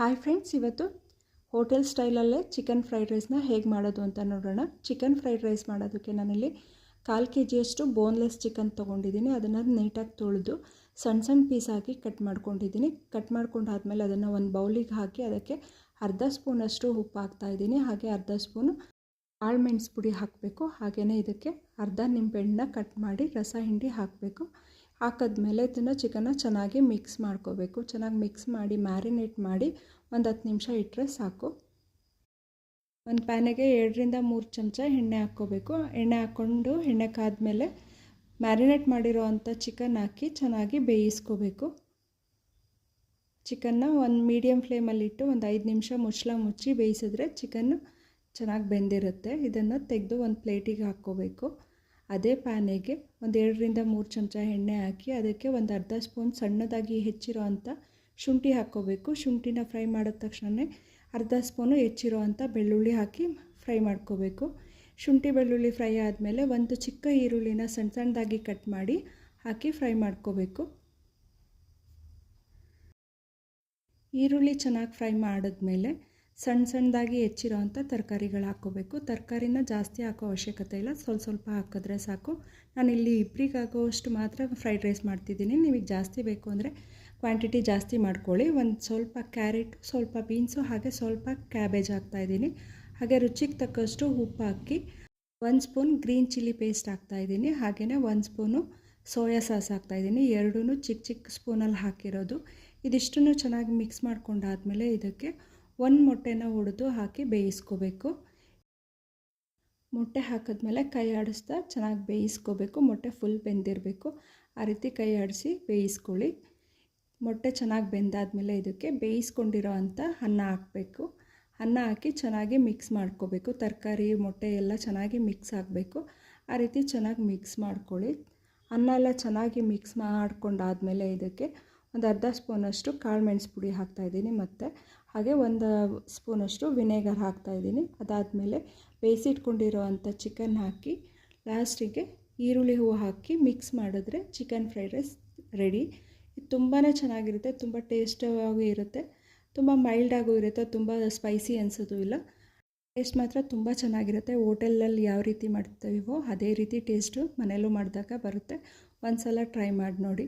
Hi friends ಇವತ್ತು hotel ಸ್ಟೈಲಲ್ಲೇ chicken fried ರೈಸ್ನ ಹೇಗೆ ಮಾಡೋದು ಅಂತ ನೋಡೋಣ. ಚಿಕನ್ ಫ್ರೈಡ್ ರೈಸ್ ಮಾಡೋದಕ್ಕೆ ನಾನಿಲ್ಲಿ ಕಾಲು ಕೆ ಜಿಯಷ್ಟು ಬೋನ್ಲೆಸ್ ಚಿಕನ್ ತೊಗೊಂಡಿದ್ದೀನಿ. ಅದನ್ನು ನೀಟಾಗಿ ತೊಳೆದು ಸಣ್ಣ ಸಣ್ಣ ಪೀಸ್ ಹಾಕಿ ಕಟ್ ಮಾಡ್ಕೊಂಡಿದ್ದೀನಿ. ಕಟ್ ಮಾಡ್ಕೊಂಡಾದ್ಮೇಲೆ ಅದನ್ನು ಒಂದು ಬೌಲಿಗೆ ಹಾಕಿ ಅದಕ್ಕೆ ಅರ್ಧ ಸ್ಪೂನಷ್ಟು ಉಪ್ಪು ಹಾಕ್ತಾಯಿದ್ದೀನಿ ಹಾಗೆ ಅರ್ಧ ಸ್ಪೂನು ಕಾಳು ಮೆಣಸು ಪುಡಿ ಹಾಕಬೇಕು. ಹಾಗೆಯೇ ಇದಕ್ಕೆ ಅರ್ಧ ನಿಂಬೆಹಣ್ಣನ್ನ ಕಟ್ ಮಾಡಿ ರಸ ಹಿಂಡಿ ಹಾಕಬೇಕು. ಹಾಕಿದ್ಮೇಲೆ ಇದನ್ನು ಚಿಕನ್ನ ಚೆನ್ನಾಗಿ ಮಿಕ್ಸ್ ಮಾಡ್ಕೋಬೇಕು. ಚೆನ್ನಾಗಿ ಮಿಕ್ಸ್ ಮಾಡಿ ಮ್ಯಾರಿನೇಟ್ ಮಾಡಿ ಒಂದು ಹತ್ತು ನಿಮಿಷ ಇಟ್ಟರೆ ಸಾಕು. ಒಂದು ಪ್ಯಾನಿಗೆ ಎರಡರಿಂದ ಮೂರು ಚಮಚ ಎಣ್ಣೆ ಹಾಕ್ಕೋಬೇಕು. ಎಣ್ಣೆ ಹಾಕ್ಕೊಂಡು ಎಣ್ಣೆ ಕಾದ್ಮೇಲೆ ಮ್ಯಾರಿನೇಟ್ ಮಾಡಿರೋ ಅಂಥ ಚಿಕನ್ ಹಾಕಿ ಚೆನ್ನಾಗಿ ಬೇಯಿಸ್ಕೋಬೇಕು. ಚಿಕನ್ನ ಒಂದು ಮೀಡಿಯಮ್ ಫ್ಲೇಮಲ್ಲಿಟ್ಟು ಒಂದು ಐದು ನಿಮಿಷ ಮುಚ್ಚಳ ಮುಚ್ಚಿ ಬೇಯಿಸಿದ್ರೆ ಚಿಕನ್ನು ಚೆನ್ನಾಗಿ ಬೆಂದಿರುತ್ತೆ. ಇದನ್ನು ತೆಗೆದು ಒಂದು ಪ್ಲೇಟಿಗೆ ಹಾಕ್ಕೋಬೇಕು. ಅದೇ ಪ್ಯಾನಿಗೆ ಒಂದು ಎರಡರಿಂದ ಮೂರು ಚಮಚ ಎಣ್ಣೆ ಹಾಕಿ ಅದಕ್ಕೆ ಒಂದು ಅರ್ಧ ಸ್ಪೂನ್ ಸಣ್ಣದಾಗಿ ಹೆಚ್ಚಿರೋ ಅಂಥ ಶುಂಠಿ ಹಾಕ್ಕೋಬೇಕು. ಶುಂಠಿನ ಫ್ರೈ ಮಾಡಿದ ತಕ್ಷಣವೇ ಅರ್ಧ ಸ್ಪೂನು ಹೆಚ್ಚಿರೋ ಅಂಥ ಬೆಳ್ಳುಳ್ಳಿ ಹಾಕಿ ಫ್ರೈ ಮಾಡ್ಕೋಬೇಕು. ಶುಂಠಿ ಬೆಳ್ಳುಳ್ಳಿ ಫ್ರೈ ಆದಮೇಲೆ ಒಂದು ಚಿಕ್ಕ ಈರುಳ್ಳಿನ ಸಣ್ಣ ಸಣ್ಣದಾಗಿ ಕಟ್ ಮಾಡಿ ಹಾಕಿ ಫ್ರೈ ಮಾಡ್ಕೋಬೇಕು. ಈರುಳ್ಳಿ ಚೆನ್ನಾಗಿ ಫ್ರೈ ಮಾಡಿದ್ಮೇಲೆ ಸಣ್ಣ ಸಣ್ಣದಾಗಿ ಹೆಚ್ಚಿರೋ ಅಂಥ ತರಕಾರಿಗಳು ಹಾಕ್ಕೋಬೇಕು. ತರಕಾರಿನ ಜಾಸ್ತಿ ಹಾಕೋ ಅವಶ್ಯಕತೆ ಇಲ್ಲ. ಸ್ವಲ್ಪ ಸ್ವಲ್ಪ ಹಾಕಿದ್ರೆ ಸಾಕು. ನಾನಿಲ್ಲಿ ಇಬ್ಬರಿಗಾಗೋಷ್ಟು ಮಾತ್ರ ಫ್ರೈಡ್ ರೈಸ್ ಮಾಡ್ತಿದ್ದೀನಿ. ನಿಮಗೆ ಜಾಸ್ತಿ ಬೇಕು ಅಂದರೆ ಕ್ವಾಂಟಿಟಿ ಜಾಸ್ತಿ ಮಾಡ್ಕೊಳ್ಳಿ. ಒಂದು ಸ್ವಲ್ಪ ಕ್ಯಾರೆಟ್, ಸ್ವಲ್ಪ ಬೀನ್ಸು, ಹಾಗೆ ಸ್ವಲ್ಪ ಕ್ಯಾಬೇಜ್ ಹಾಕ್ತಾಯಿದ್ದೀನಿ ಹಾಗೆ ರುಚಿಗೆ ತಕ್ಕಷ್ಟು ಉಪ್ಪು ಹಾಕಿ ಒಂದು ಸ್ಪೂನ್ ಗ್ರೀನ್ ಚಿಲ್ಲಿ ಪೇಸ್ಟ್ ಹಾಕ್ತಾಯಿದ್ದೀನಿ ಹಾಗೆಯೇ ಒಂದು ಸ್ಪೂನು ಸೋಯಾ ಸಾಸ್ ಹಾಕ್ತಾಯಿದ್ದೀನಿ ಎರಡೂ ಚಿಕ್ಕ ಚಿಕ್ಕ ಸ್ಪೂನಲ್ಲಿ ಹಾಕಿರೋದು. ಇದಿಷ್ಟನ್ನು ಚೆನ್ನಾಗಿ ಮಿಕ್ಸ್ ಮಾಡ್ಕೊಂಡಾದಮೇಲೆ ಇದಕ್ಕೆ ಒಂದು ಮೊಟ್ಟೆನ ಒಡೆದು ಹಾಕಿ ಬೇಯಿಸ್ಕೋಬೇಕು. ಮೊಟ್ಟೆ ಹಾಕಿದ್ಮೇಲೆ ಕೈ ಆಡಿಸ್ತಾ ಚೆನ್ನಾಗಿ ಬೇಯಿಸ್ಕೋಬೇಕು. ಮೊಟ್ಟೆ ಫುಲ್ ಬೆಂದಿರಬೇಕು. ಆ ರೀತಿ ಕೈ ಆಡಿಸಿ ಬೇಯಿಸ್ಕೊಳ್ಳಿ. ಮೊಟ್ಟೆ ಚೆನ್ನಾಗಿ ಬೆಂದಾದಮೇಲೆ ಇದಕ್ಕೆ ಬೇಯಿಸ್ಕೊಂಡಿರೋ ಅಂಥ ಅನ್ನ ಹಾಕಬೇಕು. ಅನ್ನ ಹಾಕಿ ಚೆನ್ನಾಗಿ ಮಿಕ್ಸ್ ಮಾಡ್ಕೋಬೇಕು. ತರಕಾರಿ, ಮೊಟ್ಟೆ ಎಲ್ಲ ಚೆನ್ನಾಗಿ ಮಿಕ್ಸ್ ಆಗಬೇಕು. ಆ ರೀತಿ ಚೆನ್ನಾಗಿ ಮಿಕ್ಸ್ ಮಾಡ್ಕೊಳ್ಳಿ. ಅನ್ನ ಎಲ್ಲ ಚೆನ್ನಾಗಿ ಮಿಕ್ಸ್ ಮಾಡ್ಕೊಂಡಾದಮೇಲೆ ಇದಕ್ಕೆ ಒಂದು ಅರ್ಧ ಸ್ಪೂನಷ್ಟು ಕಾಳು ಮೆಣಸು ಪುಡಿ ಹಾಕ್ತಾಯಿದ್ದೀನಿ ಮತ್ತು ಹಾಗೆ ಒಂದು ಸ್ಪೂನಷ್ಟು ವಿನೆಗರ್ ಹಾಕ್ತಾಯಿದ್ದೀನಿ ಅದಾದಮೇಲೆ ಬೇಯಿಸಿಟ್ಕೊಂಡಿರೋವಂಥ ಚಿಕನ್ ಹಾಕಿ ಲಾಸ್ಟಿಗೆ ಈರುಳ್ಳಿ ಹೂವು ಹಾಕಿ ಮಿಕ್ಸ್ ಮಾಡಿದ್ರೆ ಚಿಕನ್ ಫ್ರೈಡ್ ರೈಸ್ ರೆಡಿ. ಇದು ತುಂಬಾ ಚೆನ್ನಾಗಿರುತ್ತೆ, ತುಂಬ ಟೇಸ್ಟಾಗೂ ಇರುತ್ತೆ, ತುಂಬ ಮೈಲ್ಡಾಗೂ ಇರುತ್ತೆ, ತುಂಬ ಸ್ಪೈಸಿ ಅನಿಸೋದು ಇಲ್ಲ. ಟೇಸ್ಟ್ ಮಾತ್ರ ತುಂಬ ಚೆನ್ನಾಗಿರುತ್ತೆ. ಹೋಟೆಲಲ್ಲಿ ಯಾವ ರೀತಿ ಮಾಡ್ತೀವೋ ಅದೇ ರೀತಿ ಟೇಸ್ಟು ಮನೆಯಲ್ಲೂ ಮಾಡಿದಾಗ ಬರುತ್ತೆ. ಒಂದು ಸಲ ಟ್ರೈ ಮಾಡಿ ನೋಡಿ.